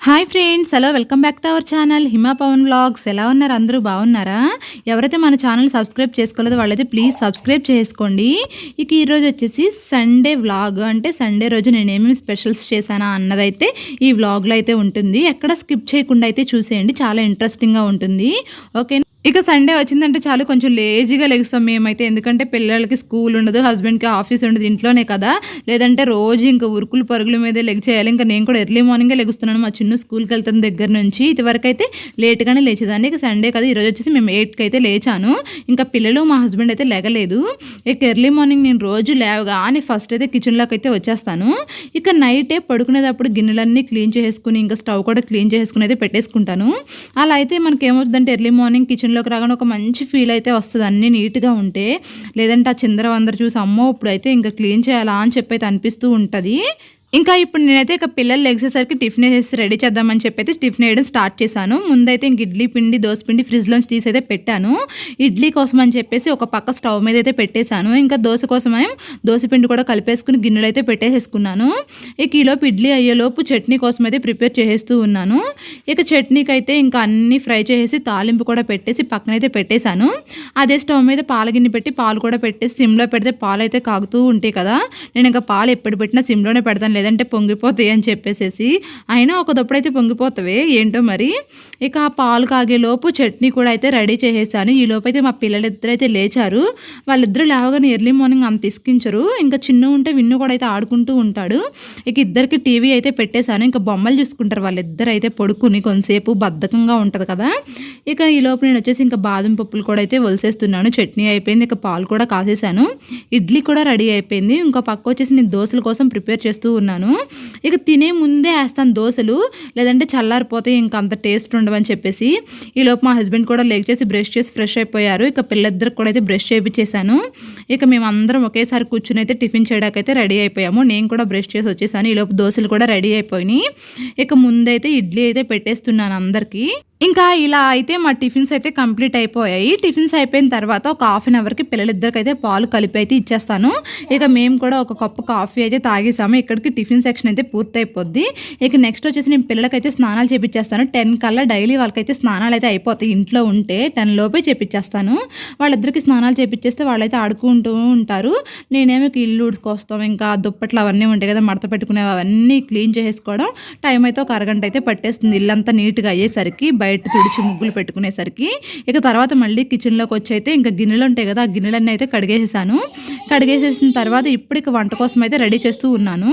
Hi friends hello welcome back to our channel Hima Pavan blogs ఎలా ఉన్నారు? అందరూ బాగున్నారా? ఎవరైతే మన ఛానల్ సబ్స్క్రైబ్ చేసుకోలేదో వాళ్ళైతే ప్లీజ్ సబ్స్క్రైబ్ చేసుకోండి. ఇక ఈరోజు వచ్చేసి సండే వ్లాగ్. అంటే సండే రోజు నేను ఏమేమి స్పెషల్స్ చేశానా అన్నదైతే ఈ వ్లాగ్లో అయితే ఉంటుంది. ఎక్కడ స్కిప్ చేయకుండా అయితే చూసేయండి. చాలా ఇంట్రెస్టింగ్గా ఉంటుంది. ఓకే ఇక సండే వచ్చిందంటే చాలు కొంచెం లేజీగా లెగుస్తాం మేమైతే. ఎందుకంటే పిల్లలకి స్కూల్ ఉండదు హస్బెండ్కి ఆఫీస్ ఉండదు ఇంట్లోనే కదా. లేదంటే రోజు ఇంకా ఉరుకులు పరుగుల మీదే లెగ్ చేయాలి. ఇంకా నేను కూడా ఎర్లీ మార్నింగే లెగుస్తున్నాను మా చిన్న స్కూల్కి వెళ్తున్న దగ్గర నుంచి. ఇదివరకు అయితే లేట్గానే లేచేదాన్ని. ఇక సండే కదా ఈరోజు వచ్చేసి మేము ఎయిట్కి అయితే లేచాను. ఇంకా పిల్లలు మా హస్బెండ్ అయితే లెగలేదు. ఇక ఎర్లీ మార్నింగ్ నేను రోజు లేవగానే ఫస్ట్ అయితే కిచెన్లోకి అయితే వచ్చేస్తాను. ఇక నైటే పడుకునేటప్పుడు గిన్నెలన్నీ క్లీన్ చేసుకుని ఇంకా స్టవ్ కూడా క్లీన్ చేసుకుని అయితే పెట్టేసుకుంటాను. అలా అయితే మనకి ఏమవుతుందంటే ఎర్లీ మార్నింగ్ కిచెన్లోకి రాగానే ఒక మంచి ఫీల్ అయితే వస్తుంది. అన్నీ నీట్గా ఉంటే లేదంటే ఆ చిందర వందర చూసి అమ్మో ఇప్పుడు అయితే ఇంకా క్లీన్ చేయాలా అని చెప్పి అయితే అనిపిస్తూ ఉంటుంది. ఇంకా ఇప్పుడు నేనైతే ఇక పిల్లలు లెగ్గేసరికి టిఫిన్ వేసి రెడీ చేద్దామని చెప్పి అయితే టిఫిన్ వేయడం స్టార్ట్ చేశాను. ముందైతే ఇంక ఇడ్లీ పిండి దోశ పిండి ఫ్రిడ్జ్లోంచి తీసి అయితే పెట్టాను. ఇడ్లీ కోసం అని చెప్పేసి ఒక పక్క స్టవ్ మీద అయితే పెట్టేశాను. ఇంకా దోశ కోసమే దోశ పిండి కూడా కలిపేసుకుని గిన్నెలు అయితే పెట్టేసేసుకున్నాను. ఇక ఈలోపు ఇడ్లీ అయ్యేలోపు చట్నీ కోసం అయితే ప్రిపేర్ చేసేస్తూ ఉన్నాను. ఇక చట్నీకి అయితే ఇంకా అన్ని ఫ్రై చేసేసి తాలింపు కూడా పెట్టేసి పక్కనైతే పెట్టేశాను. అదే స్టవ్ మీద పాల గిన్నె పెట్టి పాలు కూడా పెట్టేసి సిమ్లో పెడితే పాలు అయితే కాగుతూ ఉంటాయి కదా. నేను ఇంకా పాలు ఎప్పుడు పెట్టినా సిమ్లోనే పెడతాను లేదంటే పొంగిపోతాయి అని చెప్పేసేసి అయినా ఒక దప్పుడైతే పొంగిపోతావే ఏంటో మరి? ఇక ఆ పాలు కాగేలోపు చట్నీ కూడా అయితే రెడీ చేసేసాను. ఈ లోపు అయితే మా పిల్లలిద్దరు అయితే లేచారు. వాళ్ళిద్దరూ లేవగానే ఎర్లీ మార్నింగ్ అంత తీసుకించరు ఇంకా చిన్న ఉంటే విన్ను కూడా అయితే ఆడుకుంటూ ఉంటాడు. ఇక ఇద్దరికి టీవీ అయితే పెట్టేశాను. ఇంకా బొమ్మలు చూసుకుంటారు వాళ్ళిద్దరు అయితే పడుకుని కొంతసేపు బద్ధకంగా ఉంటుంది కదా. ఇక ఈ లోపు నేను వచ్చేసి ఇంకా బాదం పప్పులు కూడా అయితే వలిసేస్తున్నాను చట్నీ అయిపోయింది. ఇక పాలు కూడా కాసేసాను. ఇడ్లీ కూడా రెడీ అయిపోయింది. ఇంకో పక్క వచ్చేసి నేను దోశల కోసం ప్రిపేర్ చేస్తూ ఉన్నాను. ఉన్నాను ఇక తినే ముందే వేస్తాను దోశలు లేదంటే చల్లారిపోతే ఇంకా అంత టేస్ట్ ఉండవని చెప్పేసి ఈలోపు మా హస్బెండ్ కూడా లేక్ చేసి బ్రష్ చేసి ఫ్రెష్ అయిపోయారు. ఇక పిల్లలిద్దరికి కూడా అయితే బ్రష్ చేయించేసాను ఇక మేము అందరం ఒకేసారి కూర్చుని అయితే టిఫిన్ చేయడానికైతే రెడీ అయిపోయాము. నేను కూడా బ్రష్ చేసి వచ్చేసాను. ఈలోపు దోశలు కూడా రెడీ అయిపోయినాయి. ఇక ముందైతే ఇడ్లీ అయితే పెట్టేస్తున్నాను అందరికీ. ఇంకా ఇలా అయితే మా టిఫిన్స్ అయితే కంప్లీట్ అయిపోయాయి. టిఫిన్స్ అయిపోయిన తర్వాత ఒక హాఫ్ అన్ అవర్కి పిల్లలిద్దరికైతే పాలు కలిపి అయితే ఇచ్చేస్తాను. ఇక మేము కూడా ఒక కప్పు కాఫీ అయితే తాగేసాము. ఇక్కడికి టిఫిన్ సెక్షన్ అయితే పూర్తయిపోద్ది. ఇక నెక్స్ట్ వచ్చేసి నేను పిల్లలకైతే స్నానాలు చేపించేస్తాను టెన్ కల్లా డైలీ వాళ్ళకైతే స్నానాలు అయితే అయిపోతాయి. ఇంట్లో ఉంటే టెన్ లోపే చేపించేస్తాను వాళ్ళిద్దరికి స్నానాలు చేపించేస్తే వాళ్ళైతే ఆడుకుంటూ ఉంటారు. నేనేమో ఇల్లు ఉడుకొస్తాం. ఇంకా దుప్పట్లు అవన్నీ ఉంటాయి కదా మడత పెట్టుకునేవి అవన్నీ క్లీన్ చేసుకోవడం టైం అయితే ఒక అరగంట అయితే పట్టేస్తుంది. ఇల్లంతా నీట్గా అయ్యేసరికి బయట బయట తుడిచి ముగ్గులు పెట్టుకునేసరికి ఇక తర్వాత మళ్ళీ కిచెన్లోకి వచ్చి అయితే ఇంకా గిన్నెలు ఉంటాయి కదా ఆ గిన్నెలన్నీ అయితే కడిగేసేసాను. కడిగేసేసిన తర్వాత ఇప్పుడు ఇక వంట కోసం అయితే రెడీ చేస్తూ ఉన్నాను.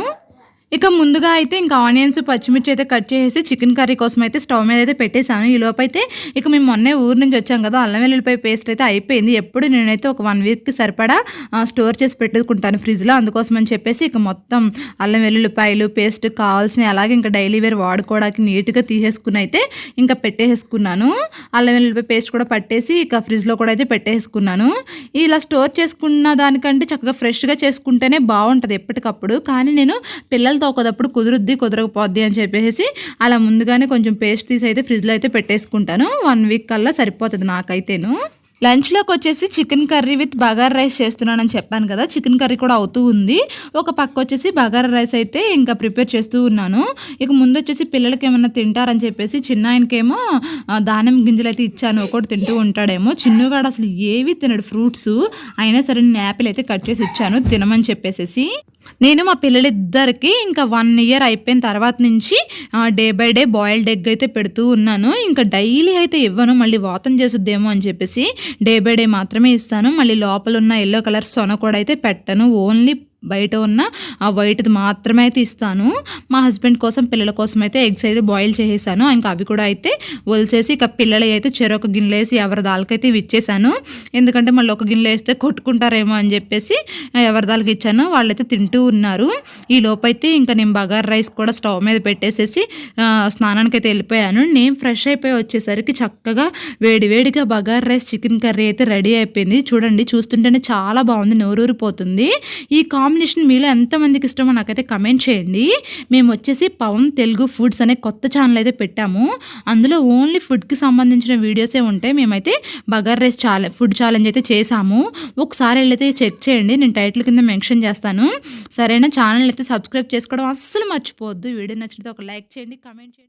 ఇక ముందుగా అయితే ఇంకా ఆనియన్స్ పచ్చిమిర్చి అయితే కట్ చేసి చికెన్ కర్రీ కోసం అయితే స్టవ్ మీద అయితే పెట్టేశాను. ఈ లోపైతే ఇక మేము మొన్నే ఊరు నుంచి వచ్చాం కదా అల్లం వెల్లుల్లిపాయ పేస్ట్ అయితే అయిపోయింది. ఎప్పుడు నేనైతే ఒక వన్ వీక్కి సరిపడా స్టోర్ చేసి పెట్టుకుంటాను ఫ్రిడ్జ్లో. అందుకోసం అని చెప్పేసి ఇక మొత్తం అల్లం వెల్లుల్లిపాయలు పేస్ట్ కావాల్సిన అలాగే ఇంకా డైలీ వేర్ వాడుకోవడానికి నీట్గా తీసేసుకుని అయితే ఇంకా పెట్టేసుకున్నాను. అల్లం వెల్లుల్లిపాయ పేస్ట్ కూడా పట్టేసి ఇక ఫ్రిడ్జ్లో కూడా అయితే పెట్టేసుకున్నాను. ఇలా స్టోర్ చేసుకున్న దానికంటే చక్కగా ఫ్రెష్గా చేసుకుంటేనే బాగుంటుంది ఎప్పటికప్పుడు. కానీ నేను పిల్లలు పిల్లలతో ఒకదప్పుడు కుదురుద్ది కుదరకపోద్ది అని చెప్పేసి అలా ముందుగానే కొంచెం పేస్ట్ తీసి అయితే ఫ్రిడ్జ్లో అయితే పెట్టేసుకుంటాను. వన్ వీక్ కల్లా సరిపోతుంది నాకైతేను. లంచ్లోకి వచ్చేసి chicken curry with bagara rice చేస్తున్నానని చెప్పాను కదా చికెన్ కర్రీ కూడా అవుతూ ఉంది. ఒక పక్క వచ్చేసి బగార్ రైస్ అయితే ఇంకా ప్రిపేర్ చేస్తూ ఉన్నాను. ఇక ముందు వచ్చేసి పిల్లలకి ఏమైనా తింటారని చెప్పేసి చిన్న ఆయనకేమో దానిమ్మ గింజలు అయితే ఇచ్చాను. ఒకటి తింటూ ఉంటాడేమో. చిన్నగాడు అసలు ఏవి తినడు ఫ్రూట్స్. అయినా సరే నేను యాపిల్ అయితే కట్ చేసి ఇచ్చాను తినమని చెప్పేసి నేను మా పిల్లలిద్దరికి ఇంకా వన్ ఇయర్ అయిపోయిన తర్వాత నుంచి day by day boiled egg అయితే పెడుతూ ఉన్నాను. ఇంకా డైలీ అయితే ఇవ్వను. మళ్ళీ వాతం చేసుద్దేమో అని చెప్పేసి డే బై డే మాత్రమే ఇస్తాను. మళ్ళీ లోపల ఉన్న ఎల్లో కలర్ సొన కూడా అయితే పెట్టను. ఓన్లీ బయట ఉన్న ఆ వైట్ది మాత్రమే అయితే ఇస్తాను. మా హస్బెండ్ కోసం పిల్లల కోసం అయితే ఎగ్స్ అయితే బాయిల్ చేసేసాను. ఇంకా అవి కూడా అయితే ఒలిసేసి ఇక పిల్లలు అయితే చెరొక గిన్నెలు వేసి ఎవరి దాలకైతే ఇచ్చేసాను. ఎందుకంటే మళ్ళీ ఒక గిన్నెలు వేస్తే కొట్టుకుంటారేమో అని చెప్పేసి ఎవరి దాలకి ఇచ్చాను. వాళ్ళైతే తింటూ ఉన్నారు. ఈ లోపైతే ఇంకా నేను బగార్ రైస్ కూడా స్టవ్ మీద పెట్టేసేసి స్నానానికి అయితే వెళ్ళిపోయాను. నేను ఫ్రెష్ అయిపోయి వచ్చేసరికి చక్కగా వేడివేడిగా బగార్ రైస్ చికెన్ కర్రీ అయితే రెడీ అయిపోయింది. చూడండి చూస్తుంటేనే చాలా బాగుంది. నోరూరిపోతుంది. ఈ కాంబినేషన్ కాంబినేషన్ మీలో ఎంతమందికి ఇష్టమో నాకైతే కమెంట్ చేయండి. మేము వచ్చేసి పవన్ తెలుగు ఫుడ్స్ అనే కొత్త ఛానల్ అయితే పెట్టాము. అందులో ఓన్లీ ఫుడ్కి సంబంధించిన వీడియోసే ఉంటాయి మేమైతే bagara rice challenge food challenge అయితే చేసాము ఒకసారి వెళ్ళైతే చెక్ చేయండి. నేను టైటిల్ కింద మెన్షన్ చేస్తాను. సరైన ఛానల్ అయితే సబ్స్క్రైబ్ చేసుకోవడం అస్సలు మర్చిపోవద్దు. వీడియో నచ్చితే ఒక లైక్ చేయండి కమెంట్ చేయండి.